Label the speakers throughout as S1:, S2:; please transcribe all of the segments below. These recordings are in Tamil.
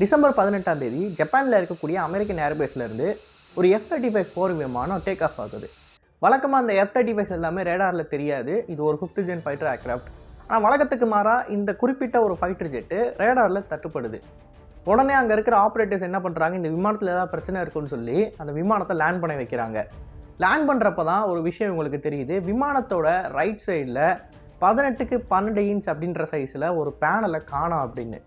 S1: டிசம்பர் பதினெட்டாம் தேதி ஜப்பானில் இருக்கக்கூடிய அமெரிக்கன் ஏர்பேஸ்லேருந்து ஒரு எஃப் தேர்ட்டி ஃபைவ் போர் விமானம் டேக் ஆஃப் ஆகுது. வழக்கமாக அந்த எஃப் தேர்ட்டி ஃபைவ் எல்லாமே ரேடாரில் தெரியாது. இது ஒரு ஃபிஃப்த் ஜென் ஃபைட்டர் ஏர்க்ராஃப்ட் ஆனால் வழக்கத்துக்கு மாறாக இந்த குறிப்பிட்ட ஒரு ஃபைட்டர் ஜெட்டு ரேடாரில் தட்டுப்படுது. உடனே அங்கே இருக்கிற ஆப்ரேட்டர்ஸ் என்ன பண்ணுறாங்க இந்த விமானத்தில் ஏதாவது பிரச்சனை இருக்குன்னு சொல்லி அந்த விமானத்தை லேண்ட் பண்ண வைக்கிறாங்க. லேண்ட் பண்ணுறப்ப தான் ஒரு விஷயம் உங்களுக்கு தெரியுது. விமானத்தோட ரைட் சைடில் பதினெட்டுக்கு பன்னெண்டு இன்ச் அப்படின்ற சைஸில் ஒரு பேனலை காணோம் அப்படின்னு.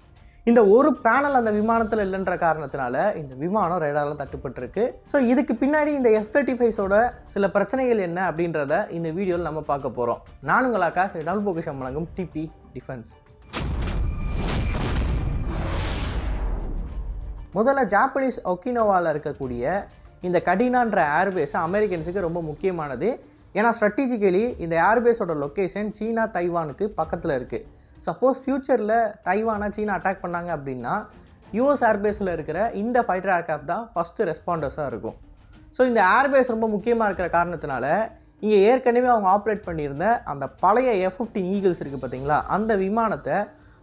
S1: இந்த ஒரு பேனல் அந்த விமானத்தில் இல்லைன்ற காரணத்தினால இந்த விமானம் ரேடாரில் தட்டுப்பட்டிருக்கு. ஸோ இதுக்கு பின்னாடி இந்த எஃப் தேர்ட்டி ஃபைவ்ஸோட சில பிரச்சனைகள் என்ன அப்படின்றத இந்த வீடியோவில் நம்ம பார்க்க போகிறோம் நானுங்களாக்கா தமிழ் பொக்கிஷம் வழங்கும் டிபி டிஃபென்ஸ் முதல்ல ஜாப்பனீஸ் ஒக்கினோவாவில் இருக்கக்கூடிய இந்த கடினான்ற ஏர்பேஸ் அமெரிக்கன்ஸுக்கு ரொம்ப முக்கியமானது. ஏன்னா ஸ்ட்ராட்டஜிக்கலி இந்த ஏர்பேஸோட லொக்கேஷன் சீனா தைவானுக்கு பக்கத்தில் இருக்குது சப்போஸ் ஃப்யூச்சரில் தைவானா சீனா அட்டாக் பண்ணாங்க அப்படின்னா யூஎஸ் ஏர்பேஸில் இருக்கிற இந்த ஃபைட்டர் ஏர்க்ராஃப்ட் தான் ஃபஸ்ட்டு ரெஸ்பாண்டர்ஸாக இருக்கும். ஸோ இந்த ஏர்பேஸ் ரொம்ப முக்கியமாக இருக்கிற காரணத்தினால இங்கே ஏற்கனவே அவங்க ஆப்ரேட் பண்ணியிருந்த அந்த பழைய எஃப் ஃபிஃப்டின் ஈகிள்ஸ் இருக்குது பார்த்தீங்களா அந்த விமானத்தை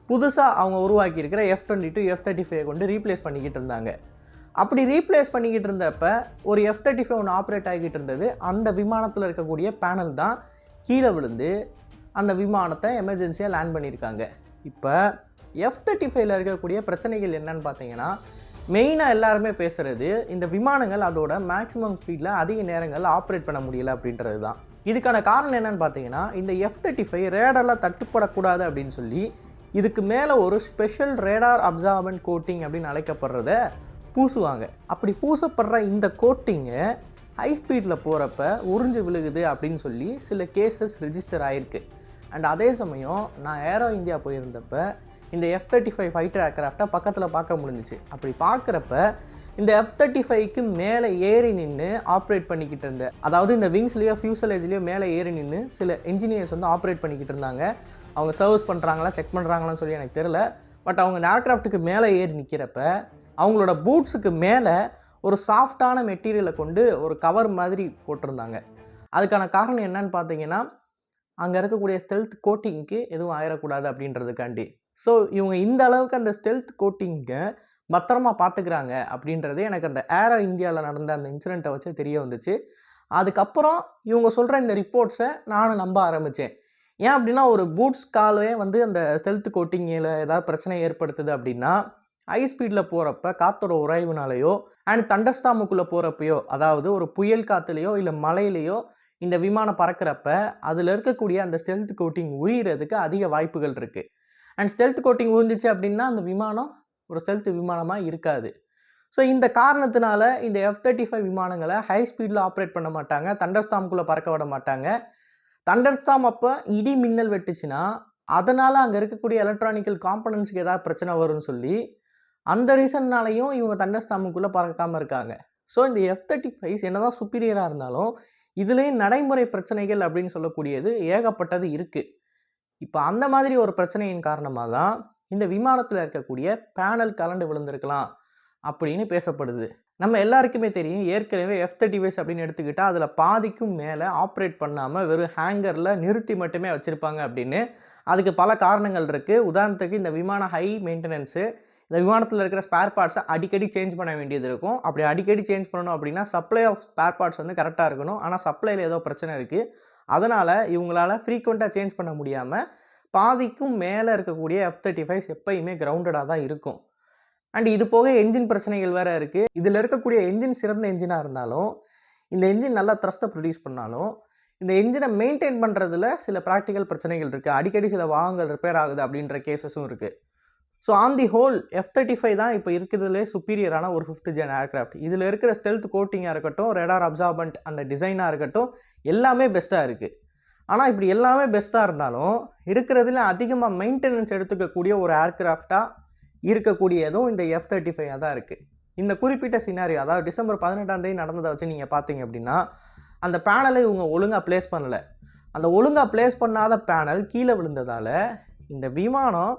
S1: புதுசாக அவங்க உருவாக்கியிருக்கிற F twenty two F thirty five கொண்டு ரீப்ளேஸ் பண்ணிக்கிட்டு இருந்தாங்க. அப்படி ரீப்ளேஸ் பண்ணிக்கிட்டு இருந்தப்ப ஒரு எஃப் தேர்ட்டி ஃபைவ் ஒன்று ஆப்ரேட் ஆகிக்கிட்டு இருந்தது. அந்த விமானத்தில் இருக்கக்கூடிய பேனல் தான் கீழே விழுந்து அந்த விமானத்தை எமர்ஜென்சியாக லேண்ட் பண்ணியிருக்காங்க. இப்போ எஃப் தேர்ட்டி ஃபைவ்ல இருக்கக்கூடிய பிரச்சனைகள் என்னன்னு பார்த்தீங்கன்னா மெயினாக எல்லாருமே பேசுகிறது இந்த விமானங்கள் அதோட மேக்ஸிமம் ஸ்பீடில் அதிக நேரங்கள் ஆப்ரேட் பண்ண முடியல அப்படின்றது தான். இதுக்கான காரணம் என்னன்னு பார்த்தீங்கன்னா இந்த எஃப் தேர்ட்டி ஃபைவ் ரேடரில் தட்டுப்படக்கூடாது அப்படின்னு சொல்லி இதுக்கு மேலே ஒரு ஸ்பெஷல் ரேடார் அப்சார்பன் கோட்டிங் அப்படின்னு அழைக்கப்படுறத பூசுவாங்க. அப்படி பூசப்படுற இந்த கோட்டிங்கை ஹை ஸ்பீடில் போகிறப்ப உறிஞ்சு விழுகுது அப்படின்னு சொல்லி சில கேசஸ் ரிஜிஸ்டர் ஆகிருக்கு அண்ட் அதே சமயம் நான் ஏரோ இந்தியா போயிருந்தப்ப இந்த எஃப் தேர்ட்டி ஃபைவ் ஃபைட்டர் ஏர்க்ராஃப்டை பக்கத்தில் பார்க்க முடிஞ்சிச்சு. அப்படி பார்க்குறப்ப இந்த எஃப் தேர்ட்டி ஃபைவ்க்கு மேலே ஏறி நின்று ஆப்ரேட் பண்ணிக்கிட்டு இருந்த அதாவது இந்த விங்ஸ்லேயோ ஃபியூசலேஜ்லேயோ மேலே ஏறி நின்று சில இன்ஜினியர்ஸ் வந்து ஆப்ரேட் பண்ணிக்கிட்டு இருந்தாங்க. அவங்க சர்வீஸ் பண்ணுறாங்களா செக் பண்ணுறாங்களான்னு சொல்லி எனக்கு தெரில பட் அவங்க இந்த ஏர்க்ராஃப்ட்டுக்கு மேலே ஏறி நிற்கிறப்ப அவங்களோட பூட்ஸுக்கு மேலே ஒரு சாஃப்டான மெட்டீரியலை கொண்டு ஒரு கவர் மாதிரி போட்டிருந்தாங்க. அதுக்கான காரணம் என்னன்னு பார்த்தீங்கன்னா அங்கே இருக்கக்கூடிய ஸ்டெல்த் கோட்டிங்க்கு எதுவும் ஆயிடக்கூடாது அப்படின்றதுக்காண்டி. ஸோ இவங்க இந்த அளவுக்கு அந்த ஸ்டெல்த் கோட்டிங்கை பத்திரமா பார்த்துக்கிறாங்க அப்படின்றது எனக்கு அந்த ஏரோ இந்தியாவில் நடந்த அந்த இன்சிடெண்ட்டை வச்சு தெரிய வந்துச்சு. அதுக்கப்புறம் இவங்க சொல்கிற இந்த ரிப்போர்ட்ஸை நானும் நம்ப ஆரம்பித்தேன் ஏன் அப்படின்னா ஒரு பூட்ஸ் காலே வந்து அந்த ஸ்டெல்த் கோட்டிங்கில் ஏதாவது பிரச்சனை ஏற்படுத்துது அப்படின்னா ஹை ஸ்பீடில் போகிறப்ப காற்றோட உராய்வுனாலேயோ அண்ட் தண்டர்ஸ்டாமுக்குள்ளே போகிறப்பையோ அதாவது ஒரு புயல் காற்றுலையோ இல்லை மலையிலேயோ இந்த விமானம் பறக்கிறப்ப அதில் இருக்கக்கூடிய அந்த ஸ்டெல்த் கோட்டிங் உரியறதுக்கு அதிக வாய்ப்புகள் இருக்குது அண்ட் ஸ்டெல்த் கோட்டிங் உறிஞ்சிச்சு அப்படின்னா அந்த விமானம் ஒரு ஸ்டெல்த் விமானமாக இருக்காது. ஸோ இந்த காரணத்தினால இந்த எஃப் தேர்ட்டி ஃபைவ் விமானங்களை ஹை ஸ்பீடில் ஆப்ரேட் பண்ண மாட்டாங்க. தண்டர்ஸ்டாமுக்குள்ளே பறக்க விட மாட்டாங்க. தண்டர்ஸ்டாம் அப்போ இடி மின்னல் வெட்டுச்சுன்னா அதனால் அங்கே இருக்கக்கூடிய எலக்ட்ரானிக்கல் காம்பனன்ட்ஸ்க்கு ஏதாவது பிரச்சனை வரும்னு சொல்லி அந்த ரீசன்னாலையும் இவங்க தண்டர்ஸ்டாமுக்குள்ளே பறக்காமல் இருக்காங்க. ஸோ இந்த எஃப் தேர்ட்டி ஃபைவ்ஸ் என்ன தான் சுப்பீரியராக இருந்தாலும் இதுலேயும் நடைமுறை பிரச்சனைகள் அப்படின்னு சொல்லக்கூடியது ஏகப்பட்டது இருக்குது இப்போ அந்த மாதிரி ஒரு பிரச்சனையின் காரணமாக தான் இந்த விமானத்தில் இருக்கக்கூடிய பேனல் கலண்டு விழுந்திருக்கலாம் அப்படின்னு பேசப்படுது. நம்ம எல்லாருக்குமே தெரியும் ஏற்கனவே எஃப் தேர்ட்டி வைஸ் அப்படின்னு எடுத்துக்கிட்டால் அதில் பாதிக்கும் மேலே ஆப்ரேட் பண்ணாமல் வெறும் ஹேங்கரில் நிறுத்தி மட்டுமே வச்சுருப்பாங்க அப்படின்னு. அதுக்கு பல காரணங்கள் இருக்குது உதாரணத்துக்கு இந்த விமான ஹை மெயின்டெனன்ஸு இந்த விமானத்தில் இருக்கிற ஸ்பேர் பார்ட்ஸை அடிக்கடி சேஞ்ச் பண்ண வேண்டியது இருக்கும். அப்படி அடிக்கடி சேஞ்ச் பண்ணணும் அப்படின்னா சப்ளை ஆஃப் ஸ்பேர் பார்ட்ஸ் வந்து கரெக்டாக இருக்கணும். ஆனால் சப்ளையில் ஏதோ பிரச்சனை இருக்குது அதனால் இவங்களால் ஃப்ரீக்வெண்ட்டாக சேஞ்ச் பண்ண முடியாமல் பாதிக்கும் மேலே இருக்கக்கூடிய எஃப் தேர்ட்டி ஃபைவ்ஸ் எப்பயுமே கிரவுண்டடாக தான் இருக்கும். அண்ட் இது போக என்ஜின் பிரச்சனைகள் வேறு இருக்குது இதில் இருக்கக்கூடிய என்ஜின் சிறந்த என்ஜினாக இருந்தாலும் இந்த என்ஜின் நல்லா த்ரஸ்ட்டை ப்ரொடியூஸ் பண்ணாலும் இந்த என்ஜினை மெயின்டைன் பண்ணுறதுல சில ப்ராக்டிக்கல் பிரச்சனைகள் இருக்குது அடிக்கடி சில வாகங்கள் ரிப்பேர் ஆகுது அப்படின்ற கேசஸும் இருக்குது so on the whole F thirty five தான் இப்போ இருக்கிறதுலே சுப்பீரியரான ஒரு ஃபிஃப்த் ஜென் ஏர்க்ராஃப்ட் இதில் இருக்கிற ஸ்டெல்த் கோட்டிங்காக இருக்கட்டும் ரெடார் அப்சார்பண்ட் அந்த டிசைனாக இருக்கட்டும் எல்லாமே பெஸ்ட்டாக இருக்குது ஆனால் இப்படி எல்லாமே பெஸ்ட்டாக இருந்தாலும் இருக்கிறதுல அதிகமாக மெயின்டெனன்ஸ் எடுத்துக்கக்கூடிய ஒரு ஏர்க்ராஃப்டாக இருக்கக்கூடியதும் இந்த எஃப் தேர்ட்டி ஃபைவாக தான் இருக்குது இந்த குறிப்பிட்ட சினாரியோ அதாவது டிசம்பர் பதினெட்டாம் தேதி நடந்ததை வச்சு நீங்கள் பார்த்தீங்க அப்படின்னா அந்த பேனலை இவங்க ஒழுங்காக ப்ளேஸ் பண்ணலை. அந்த ஒழுங்காக ப்ளேஸ் பண்ணாத பேனல் கீழே விழுந்ததால் இந்த விமானம்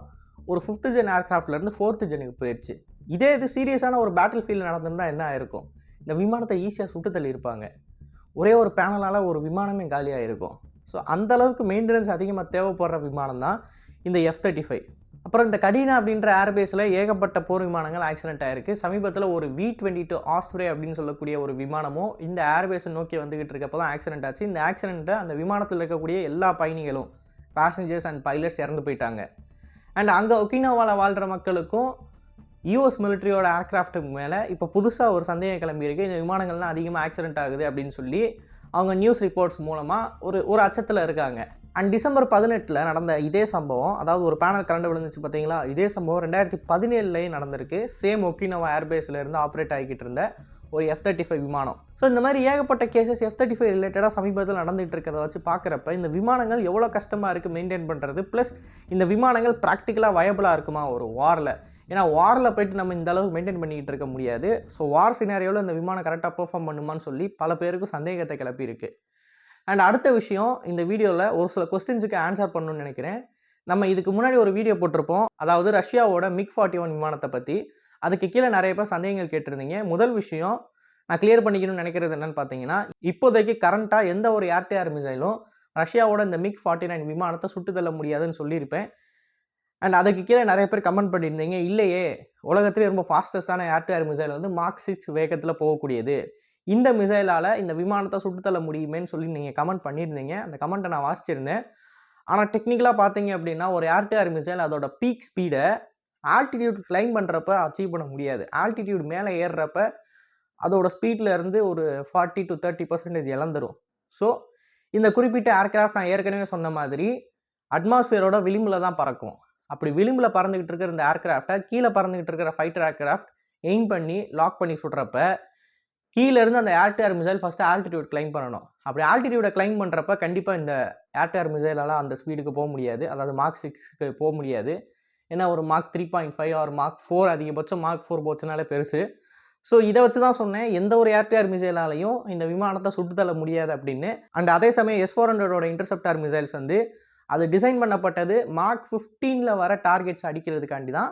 S1: ஒரு ஃபிஃப்த்து ஜென் ஏர்க்ராஃப்ட்லேருந்து ஃபோர்த்து ஜெனுக்கு போயிடுச்சு இதே இது சீரியஸான ஒரு பேட்டில் ஃபீல்டு நடந்திருந்தா என்ன ஆயிருக்கும் இந்த விமானத்தை ஈஸியாக சுட்டு தள்ளியிருப்பாங்க. ஒரே ஒரு பேனலால் ஒரு விமானமே காலியாக இருக்கும் ஸோ அந்த அளவுக்கு மெயின்டெனன்ஸ் அதிகமாக தேவைப்படுற விமானம் தான் இந்த எஃப் தேர்ட்டி ஃபைவ் அப்புறம் இந்த கடினா அப்படின்ற ஏர்பேஸில் ஏகப்பட்ட போர் விமானங்கள் ஆக்சிடென்ட் ஆயிருக்கு. சமீபத்தில் ஒரு வி டுவெண்ட்டி டூ ஆஸ்ப்ரே அப்படின்னு சொல்லக்கூடிய ஒரு விமானமும் இந்த ஏர்பேஸை நோக்கி வந்துகிட்டு இருக்கப்போ தான் ஆக்சிடென்ட் ஆச்சு. இந்த ஆக்சிடென்ட்டை அந்த விமானத்தில் இருக்கக்கூடிய எல்லா பயணிகளும் பேசஞ்சர்ஸ் அண்ட் பைலட்ஸ் இறந்து போயிட்டாங்க. அண்ட் அங்கே ஒக்கினோவாவில் வாழ்கிற மக்களுக்கும் யூஎஸ் மிலிட்ரியோட ஏர்க்ராஃப்ட்டுக்கு மேலே இப்போ புதுசாக ஒரு சந்தேகம் கிளம்பியிருக்கு இந்த விமானங்கள்லாம் அதிகமாக ஆக்சிடென்ட் ஆகுது அப்படின்னு சொல்லி அவங்க நியூஸ் ரிப்போர்ட்ஸ் மூலமாக ஒரு ஒரு அச்சத்தில் இருக்காங்க. அண்ட் டிசம்பர் பதினெட்டில் நடந்த இதே சம்பவம் அதாவது ஒரு பேனல் கரண்ட் விழுந்துச்சு பார்த்தீங்களா இதே சம்பவம் ரெண்டாயிரத்தி பதினேழுலேயும் நடந்திருக்கு. சேம் ஒக்கினோவா ஏர்பேஸில் இருந்து ஆப்ரேட் ஆகிக்கிட்டு இருந்த ஒரு எஃப் தேர்ட்டி ஃபைவ் விமானம். ஸோ இந்த மாதிரி ஏகப்பட்ட கேசஸ் எஃப் தேர்ட்டி ஃபைவ் ரிலேட்டடாக சமீபத்தில் நடந்துகிட்டு இருக்கிறத வச்சு பார்க்குறப்ப இந்த விமானங்கள் எவ்வளோ கஷ்டமாக இருக்குது மெயின்டைன் பண்ணுறது ப்ளஸ் இந்த விமானங்கள் ப்ராக்டிக்கலாக வயபிளாக இருக்குமா ஒரு வாரில் ஏன்னா வாரில் போயிட்டு நம்ம இந்த அளவுக்கு மெயின்டைன் பண்ணிக்கிட்டு இருக்க முடியாது. ஸோ வார் சினாரியோவில் இந்த விமானம் கரெக்டாக பெர்ஃபார்ம் பண்ணுமான்னு சொல்லி பல பேருக்கு சந்தேகத்தை கிளப்பியிருக்கு. அண்ட் அடுத்த விஷயம் இந்த வீடியோவில் ஒரு சில கொஸ்டின்ஸுக்கு ஆன்சர் பண்ணணும்னு நினைக்கிறேன். நம்ம இதுக்கு முன்னாடி ஒரு வீடியோ போட்டிருப்போம். அதாவது ரஷ்யாவோட மிக் ஃபார்ட்டி ஒன் விமானத்தை பற்றி அதுக்கு கீழே நிறைய பேர் சந்தேகங்கள் கேட்டிருந்தீங்க. முதல் விஷயம் நான் கிளியர் பண்ணிக்கணும்னு நினைக்கிறது என்னன்னு பார்த்தீங்கன்னா இப்போதைக்கு கரண்ட்டாக எந்த ஒரு ஏர்டிஆர் மிசைலும் ரஷ்யாவோட இந்த மிக் ஃபார்ட்டி நைன் விமானத்தை சுட்டு தள்ள முடியாதுன்னு சொல்லியிருப்பேன். அண்ட் அதுக்கு கீழே நிறைய பேர் கமெண்ட் பண்ணியிருந்தீங்க. இல்லையே உலகத்திலே ரொம்ப ஃபாஸ்டஸ்டான ஏர்டிஆர் மிசைல் வந்து மார்க் சிக்ஸ் வேகத்தில் போகக்கூடியது. இந்த மிசைலால் இந்த விமானத்தை சுட்டுத்தள்ள முடியுமேன்னு சொல்லி நீங்கள் கமெண்ட் பண்ணியிருந்தீங்க. அந்த கமெண்ட்டை நான் வாசிச்சிருந்தேன். ஆனால் டெக்னிக்கலாக பார்த்தீங்க அப்படின்னா ஒரு ஏர்டிஆர் மிசைல் அதோட பீக் ஸ்பீடை ஆல்டிடியூட் கிளைம் பண்ணுறப்ப அச்சீவ் பண்ண முடியாது. ஆல்டிடியூட் மேலே ஏறுறப்ப அதோட ஸ்பீடில் இருந்து ஒரு ஃபார்ட்டி டு தேர்ட்டி பர்சன்டேஜ் இழந்துரும். ஸோ இந்த குறிப்பிட்ட ஏர்க்ராஃப்ட் நான் ஏற்கனவே சொன்ன மாதிரி அட்மாஸ்ஃபியரோட விளிம்பில் தான் பறக்கும். அப்படி விளிம்பில் பறந்துக்கிட்டு இருக்கிற இந்த ஏர்க்ராஃப்டை கீழே பறந்துக்கிட்டு இருக்கிற ஃபைட்டர் ஏர்க்ராஃப்ட் எய்ம் பண்ணி லாக் பண்ணி சுடுறப்ப கீழேருந்து அந்த ஏர்டிஆர் மிசைல் ஃபஸ்ட்டு ஆல்டிடியூட் கிளைம் பண்ணணும். அப்படி ஆல்டிடியூடை கிளைம் பண்ணுறப்ப கண்டிப்பாக இந்த ஏர்டிஆர் மிசைலால் அந்த ஸ்பீடுக்கு போக முடியாது. அதாவது மார்க் சிக்ஸ்க்கு போக முடியாது. ஏன்னா ஒரு mark three point five or mark four அதிகபட்சம் மார்க் ஃபோர் போச்சுனாலே பெருசு. ஸோ இதை வச்சு தான் சொன்னேன். எந்த ஒரு ஏர்டிஆர் மிசைலாலையும் இந்த விமானத்தை சுட்டுத்தள்ள முடியாது அப்படின்னு. அண்ட் அதே சமயம் எஸ் ஃபோர் ஹண்ட்ரடோட இன்டர்செப்டார் மிசைல்ஸ் வந்து அது டிசைன் பண்ணப்பட்டது மார்க் ஃபிஃப்டீனில் வர டார்கெட்ஸ் அடிக்கிறதுக்காண்டி தான்.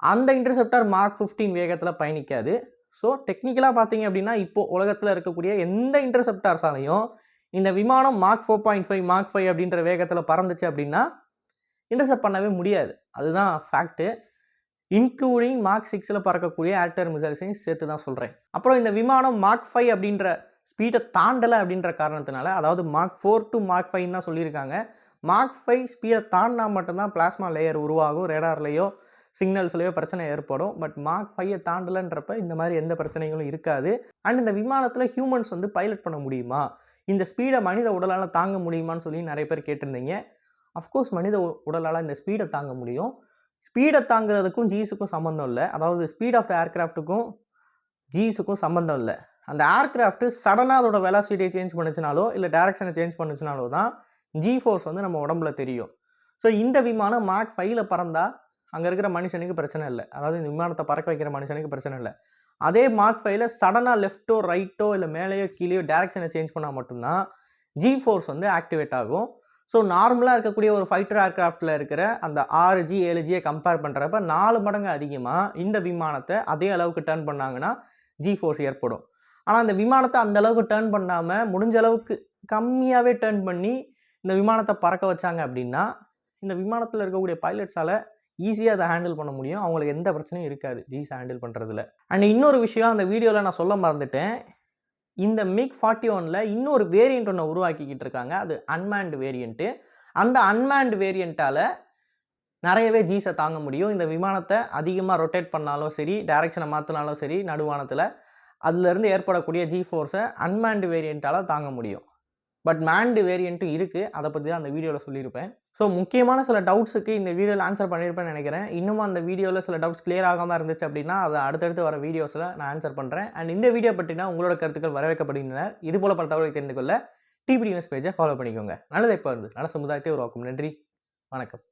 S1: அந்த இன்டர்செப்டார் மார்க் ஃபிஃப்டீன் வேகத்தில் பயணிக்காது. ஸோ டெக்னிக்கலாக பார்த்தீங்க அப்படின்னா இப்போது உலகத்தில் இருக்கக்கூடிய எந்த இன்டர்செப்டார்ஸாலையும் இந்த விமானம் mark four point five mark five அப்படின்ற வேகத்தில் பறந்துச்சு அப்படின்னா இன்டர்செப்ட் பண்ணவே முடியாது. அதுதான் ஃபேக்ட்டு இன்க்ளூடிங் மார்க் சிக்ஸில் பறக்கக்கூடிய ஆக்டர் மிசைல்ஸையும் சேர்த்து தான் சொல்கிறேன் அப்புறம் இந்த விமானம் மார்க் ஃபைவ் அப்படின்ற ஸ்பீடை தாண்டலை அப்படின்ற காரணத்தினால அதாவது மார்க் ஃபோர் டு மார்க் ஃபைன்னு தான் சொல்லியிருக்காங்க. மார்க் ஃபைவ் ஸ்பீடை தாண்டினா மட்டும்தான் பிளாஸ்மா லேயர் உருவாகும் ரேடார்லேயோ சிக்னல்ஸ்லேயோ பிரச்சனை ஏற்படும். பட் மார்க் ஃபைவை தாண்டலைன்றப்ப இந்த மாதிரி எந்த பிரச்சனைகளும் இருக்காது. அண்ட் இந்த விமானத்தில் ஹியூமன்ஸ் வந்து பைலட் பண்ண முடியுமா? இந்த ஸ்பீடை மனித உடலால் தாங்க முடியுமான்னு சொல்லி நிறைய பேர் கேட்டிருந்தீங்க. அஃப்கோர்ஸ் மனித உடலால் இந்த ஸ்பீடை தாங்க முடியும். ஸ்பீடை தாங்கிறதுக்கும் ஜீஸுக்கும் சம்மந்தம் இல்லை. அதாவது ஸ்பீட் ஆஃப் த ஏர்க்ராஃப்ட்டுக்கும் ஜீஸுக்கும் சம்மந்தம் இல்லை. அந்த ஏர்க்ராஃப்ட்டு சடனாக அதோட வெலாசிட்டியை சேஞ்ச் பண்ணுச்சுனாலோ இல்லை டேரக்ஷனை சேஞ்ச் பண்ணுச்சுனாலோ தான் ஜி ஃபோர்ஸ் வந்து நம்ம உடம்புல தெரியும். ஸோ இந்த விமானம் மார்க் ஃபைவ்ல பறந்தால் அங்கே இருக்கிற மனுஷனுக்கு பிரச்சனை இல்லை. அதாவது இந்த விமானத்தை பறக்க வைக்கிற மனுஷனுக்கு பிரச்சனை இல்லை. அதே மார்க் ஃபைவ்ல சடனாக லெஃப்ட்டோ ரைட்டோ இல்லை மேலேயோ கீழேயோ டேரக்ஷனை சேஞ்ச் பண்ணால் மட்டும்தான் ஜி ஃபோர்ஸ் வந்து ஆக்டிவேட் ஆகும். ஸோ நார்மலாக இருக்கக்கூடிய ஒரு ஃபைட்டர் ஏர்க்ராஃப்டில் இருக்கிற அந்த ஆறு ஜி ஏழு ஜியை கம்பேர் பண்ணுறப்ப நாலு மடங்கு அதிகமாக இந்த விமானத்தை அதே அளவுக்கு டேர்ன் பண்ணாங்கன்னா ஜி ஃபோர்ஸ் ஏற்படும். ஆனால் அந்த விமானத்தை அந்த அளவுக்கு டேர்ன் பண்ணாமல் முடிஞ்ச அளவுக்கு கம்மியாகவே டேர்ன் பண்ணி இந்த விமானத்தை பறக்க வச்சாங்க அப்படின்னா இந்த விமானத்தில் இருக்கக்கூடிய பைலட்ஸால் ஈஸியாக அதை ஹேண்டில் பண்ண முடியும். அவங்களுக்கு எந்த பிரச்சனையும் இருக்காது. ஜீஸ் ஹேண்டில் பண்ணுறதுல அண்ட் இன்னொரு விஷயம் அந்த வீடியோவில் நான் சொல்ல மறந்துட்டேன். இந்த மிக் ஃபார்ட்டி ஒனில் இன்னொரு வேரியண்ட் ஒன்று உருவாக்கிக்கிட்டு இருக்காங்க அது அன்மேண்ட் வேரியண்ட்டு அந்த அன்மேண்ட் வேரியண்ட்டால் நிறையவே ஜீஸை தாங்க முடியும். இந்த விமானத்தை அதிகமாக ரொட்டேட் பண்ணாலும் சரி டைரக்ஷனை மாற்றினாலும் சரி நடுவானத்தில் அதுலேருந்து ஏற்படக்கூடிய ஜி ஃபோர்ஸை அன்மேண்டு வேரியண்ட்டால் தாங்க முடியும். பட் மேண்டு வேரியண்ட்டும் இருக்குது அதை பற்றி தான் அந்த வீடியோவில் சொல்லியிருப்பேன். ஸோ முக்கியமான சில டவுட்ஸுக்கு இந்த வீடியோவில் ஆன்சர் பண்ணியிருப்பேன்னு நினைக்கிறேன். இன்னும் அந்த வீடியோவில் சில டவுட்ஸ் கிளியர் ஆகாமல் இருந்துச்சு அப்படின்னா அதை அடுத்தடுத்து வர வீடியோஸில் நான் ஆன்சர் பண்ணுறேன் அண்ட் இந்த வீடியோ பற்றினா உங்களோட கருத்துக்கள் வரவேற்கப்படுகின்றன இது போல பல தகவலை தெரிந்து கொள்ள டிபிடி நியூஸ் பேஜை ஃபாலோ பண்ணிக்கோங்க. நல்லதை இப்போ இருந்து. நல்ல சமுதாயத்தை உருவாக்கும். நன்றி. வணக்கம்.